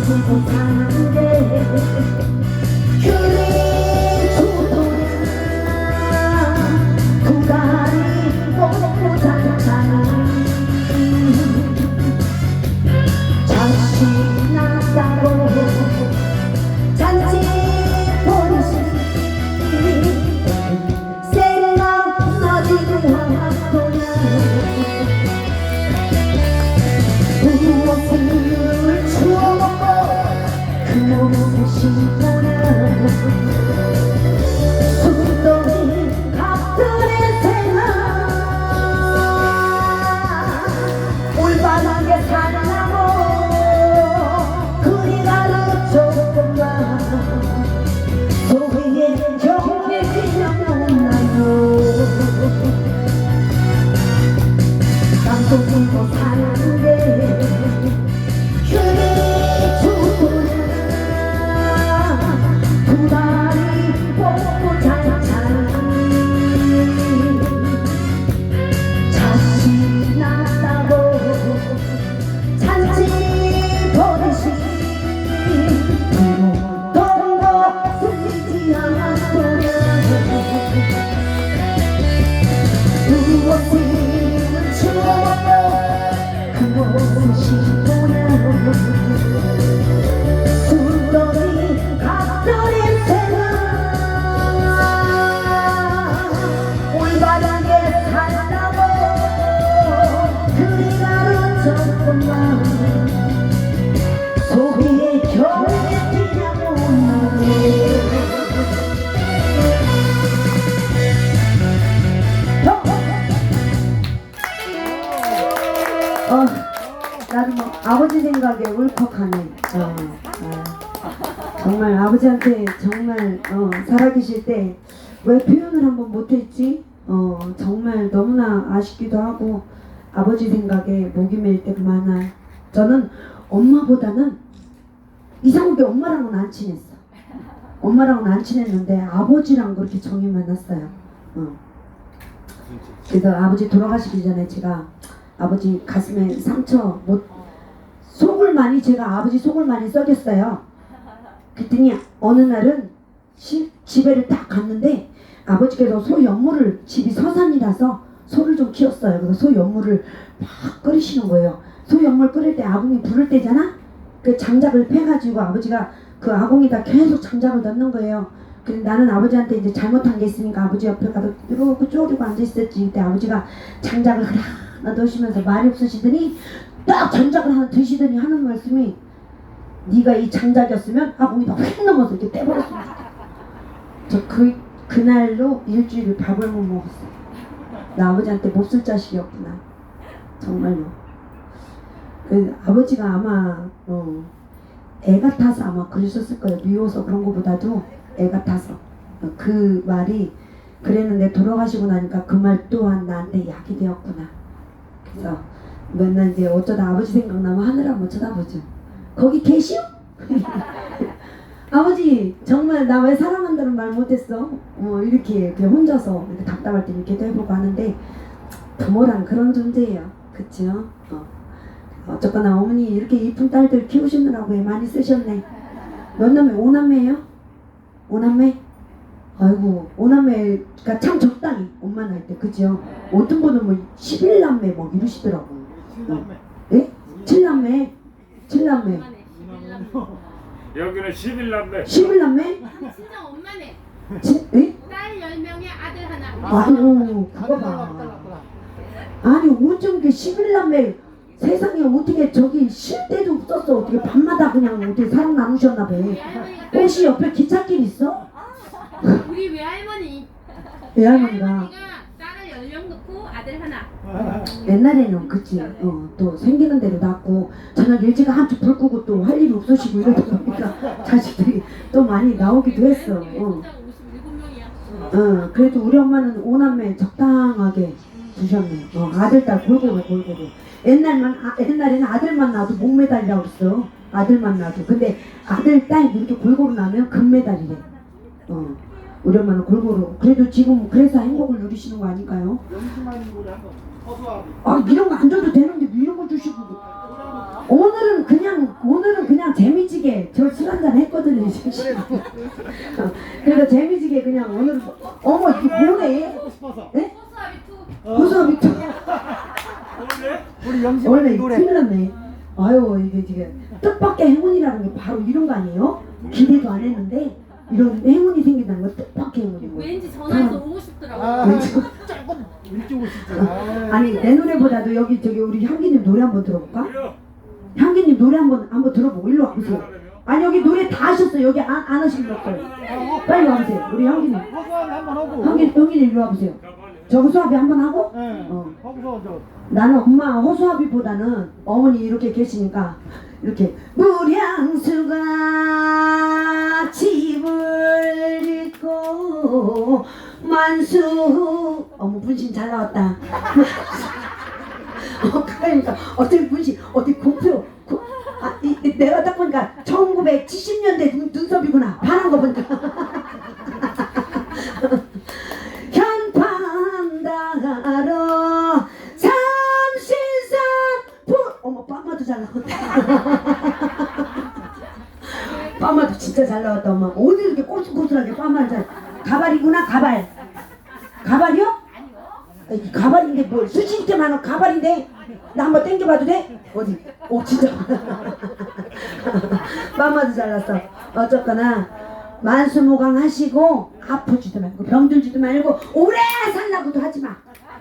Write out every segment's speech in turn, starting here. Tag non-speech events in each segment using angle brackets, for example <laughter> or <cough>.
두고 사는데 그리 두도야 두 다리 뻗고 자자니 자식 낳았다고 아버지 생각에 울컥하네. 어, 어. 정말 아버지한테 정말 어, 살아계실 때 왜 표현을 한번 못했지? 어, 정말 너무나 아쉽기도 하고 아버지 생각에 목이 메일 때가 많아. 저는 엄마보다는 이상하게 엄마랑은 안 친했어. 엄마랑은 안 친했는데 아버지랑 그렇게 정이 많았어요. 어. 그래서 아버지 돌아가시기 전에 제가 아버지 가슴에 상처 못 속을 많이 제가 아버지 속을 많이 썩였어요. 그랬더니 어느 날은 시, 집에를 딱 갔는데 아버지께서 소 연물을 집이 서산이라서 소를 좀 키웠어요. 그래서 소 연물을 막 끓이시는 거예요. 소 연물 끓일 때 아궁이 부를 때잖아. 그 장작을 패가지고 아버지가 그 아궁이다 계속 장작을 넣는 거예요. 근데 나는 아버지한테 이제 잘못한 게 있으니까 아버지 옆에 가서 이러고 쪼르고 앉아 있었지. 그때 아버지가 장작을 하나 넣으시면서 말이 없으시더니 딱 장작을 하나 드시더니 하는 말씀이 네가 이 장작이었으면 아궁이다 휙 넘어서 이렇게 떼버렸으면 좋겠다. 저그 그날로 일주일 밥을 못 먹었어요. 나 아버지한테 몹쓸 자식이었구나. 정말로. 그 아버지가 아마 어, 애 같아서 아마 그러셨을 거예요. 미워서 그런 거보다도 애 같아서 어, 그 말이 그랬는데 돌아가시고 나니까 그 말 또한 나한테 약이 되었구나. 그래서 맨날 이제 어쩌다 아버지 생각나면 하늘 한번 쳐다보죠. 거기 계시오? <laughs> 아버지 정말 나 왜 사랑한다는 말 못했어? 어 이렇게 그냥 혼자서 이렇게 답답할 때 이렇게도 해보고 하는데 부모란 그런 존재예요. 그쵸? 어. 어쨌거나 어머니 이렇게 이쁜 딸들 키우시느라고 애 많이 쓰셨네. 몇 남매? 오남매예요? 오남매? 아이고 오남매가 참 적당히 엄마 날때 그죠? 어떤 분은 뭐 11남매 뭐 이러시더라고요. 예? 7남매? 7남매? 여기는 11남매 11남매? 친정 엄마네. 지, 예? 딸 10명에 아들 하나. 아유 그거 봐 아니 어쩜 게 11남매 세상에 어떻게 저기 쉴 때도 없었어 어떻게 밤마다 그냥 어떻게 사랑 나누셨나 봐 외할머니가 딸- 혹시 옆에 기찻길 있어? 우리 외할머니. 외할머니가 딸을 10명 놓고 아들 하나. 옛날에는 그치 어, 또 생기는 대로 낳고 저녁 일찍 한쪽 불 끄고 또 할 일이 없으시고 이러다 보니까 <laughs> 자식들이 또 많이 나오기도 했어 어. 친정 57명이야. 어, 그래도 우리 엄마는 오남매 적당하게 두셨네. 어, 아들, 딸 골고루 골고루. 옛날만, 아, 옛날에는 아들만 낳아도 목메달이라고 그랬어. 아들만 낳아도. 근데 아들, 딸 이렇게 골고루 낳으면 금메달이래. 어. 우리 엄마는 골고루 그래도 지금 그래서 행복을 누리시는 거 아닐까요? 아 이런 거 안 줘도 되는데 뭐 이런 거 주시고 오늘은 그냥 오늘은 그냥 재미지게 저 술 한잔 했거든요 그래서 재미지게 그냥 오늘 어머 이게 뭐네 하고 싶어서 예? 호수아비 투. 고소하비 우리 원래 영심한 노래 큰일 났네 아유 이게 지금 뜻밖의 행운이라는 게 바로 이런 거 아니에요? 기대도 안 했는데 이런 행운이 생긴다는 거 뜻밖의 거예요 왠지 전화해서 오고 싶더라고. 아 왠지- 조금 아, 아니 내 노래보다도 여기 저기 우리 향기님 노래 한번 들어볼까? 향기님 노래 한번 한번 들어보고 일로 와보세요. 아니 여기 노래 다 하셨어요. 여기 안, 안 하신 분 없어요. 빨리 와보세요. 우리 향기님. 허수아비 한번 하고 향기 향기님 일로 와보세요. 저 허수아비 한번 하고 예 어. 저 나는 엄마 허수아비보다는 어머니 이렇게 계시니까 이렇게 무량수가 집을 짓고 만수. 어머 분신 잘 나왔다. <laughs> 어, 그러니까 어떻게 분신 어떻게 고표 고, 아, 이, 이, 내가 딱 보니까 1970년대 눈, 눈썹이구나. 파란 거 보니까 <laughs> 진짜 잘 나왔다. 엄마. 어디 이렇게 꼬슬꼬슬하게 빠마를 잘 가발이구나 가발. 가발이요? 아니, 가발인데 뭘? 수십 이렇게 많아 가발인데? 나 한번 땡겨봐도 돼? 어디? 오 진짜. <laughs> 빠마도 잘났어. 어쨌거나 만수무강 하시고 아프지도 말고 병들지도 말고 오래 살라고도 하지마.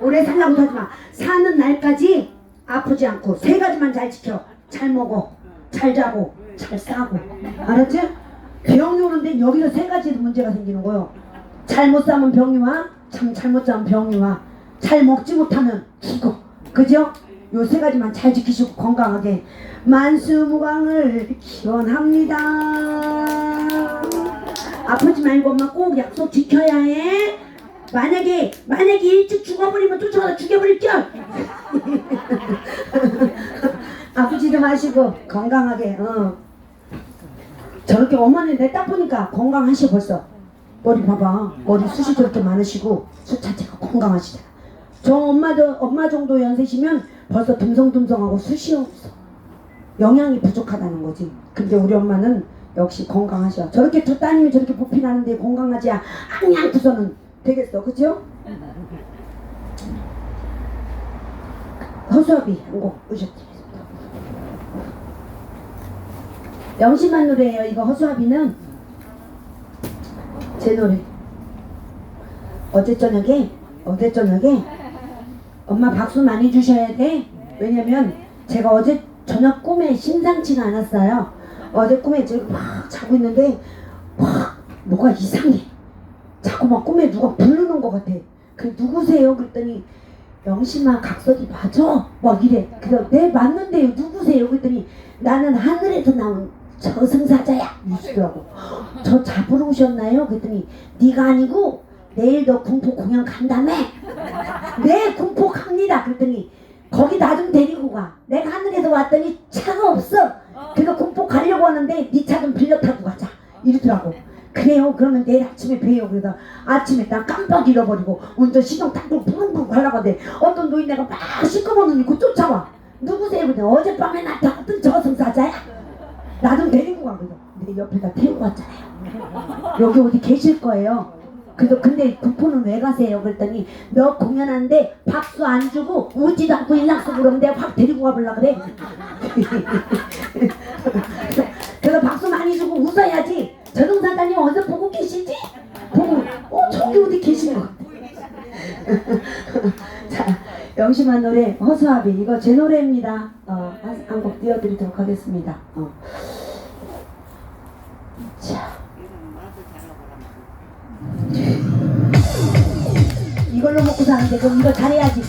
오래 살라고도 하지마. 사는 날까지 아프지 않고 세 가지만 잘 지켜. 잘 먹어. 잘 자고. 잘 싸고. 알았지? 병이 오는데 여기서 세 가지 문제가 생기는 거요 잘못 싸면 병이 와, 참 잘못 싸면 병이 와, 잘 먹지 못하면 죽어. 그죠? 요 세 가지만 잘 지키시고 건강하게 만수무강을 기원합니다. 아프지 말고 엄마 꼭 약속 지켜야 해. 만약에 만약에 일찍 죽어버리면 쫓아가서 죽여버릴게. <laughs> 아프지도 마시고 건강하게. 어. 저렇게 어머니 내딱 보니까 건강하셔 벌써. 머리 봐봐. 머리 숱이 저렇게 많으시고 숱 자체가 건강하시잖아. 저 엄마도 엄마 정도 연세시면 벌써 듬성듬성하고 숱이 없어. 영양이 부족하다는 거지. 근데 우리 엄마는 역시 건강하셔. 저렇게 두 따님이 저렇게 부피 나는데 건강하지 않냐고서는 되겠어. 그죠? 허수아비 한곡 오셨지. 영심한 노래예요. 이거 허수아비는 제 노래. 어제 저녁에 어제 저녁에 엄마 박수 많이 주셔야 돼. 왜냐면 제가 어제 저녁 꿈에 심상치가 않았어요. 어제 꿈에 지금 막 자고 있는데 막 뭐가 이상해. 자꾸 막 꿈에 누가 부르는 것 같아. 그 누구세요? 그랬더니 영심아 각설이 맞아? 막 이래. 그래서 네 맞는데요. 누구세요? 그랬더니 나는 하늘에서 나온 저승사자야. 이러시더라고. 저 잡으러 오셨나요? 그랬더니 네가 아니고 내일 너 군포 공연 간다며? 네 군포 갑니다. 그랬더니 거기 나 좀 데리고 가. 내가 하늘에서 왔더니 차가 없어. 그래서 군포 가려고 하는데 네 차 좀 빌려 타고 가자. 이러더라고. 그래요. 그러면 내일 아침에 봬요. 그래서 아침에 나 깜빡 잃어버리고 운전 시동 탁 부릉부릉 가려고 하는데 어떤 노인네가 막 시커먼 눈 입고 쫓아와. 누구세요? 그랬더니 어젯밤에 나타났던 저승사자야. 나좀 데리고 가. 그래서 내 옆에다 태우고 왔잖아요. 여기 어디 계실 거예요. 그래서 근데 군포는 왜 가세요? 그랬더니 너 공연하는데 박수 안 주고 웃지도 않고 일락서 그러는데 확 데리고 가보려 그래. <laughs> 그래서 박수 많이 주고 웃어야지. 저승사자님 어디서 보고 계시지? 보고 어 저기 어디 계신 것 같아. <laughs> 자 영심한 노래 허수아비 이거 제 노래입니다. 어, 한곡 띄워드리도록 하겠습니다. 어. 이걸로 먹고 사는데 그럼 이거 잘해야지.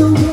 동생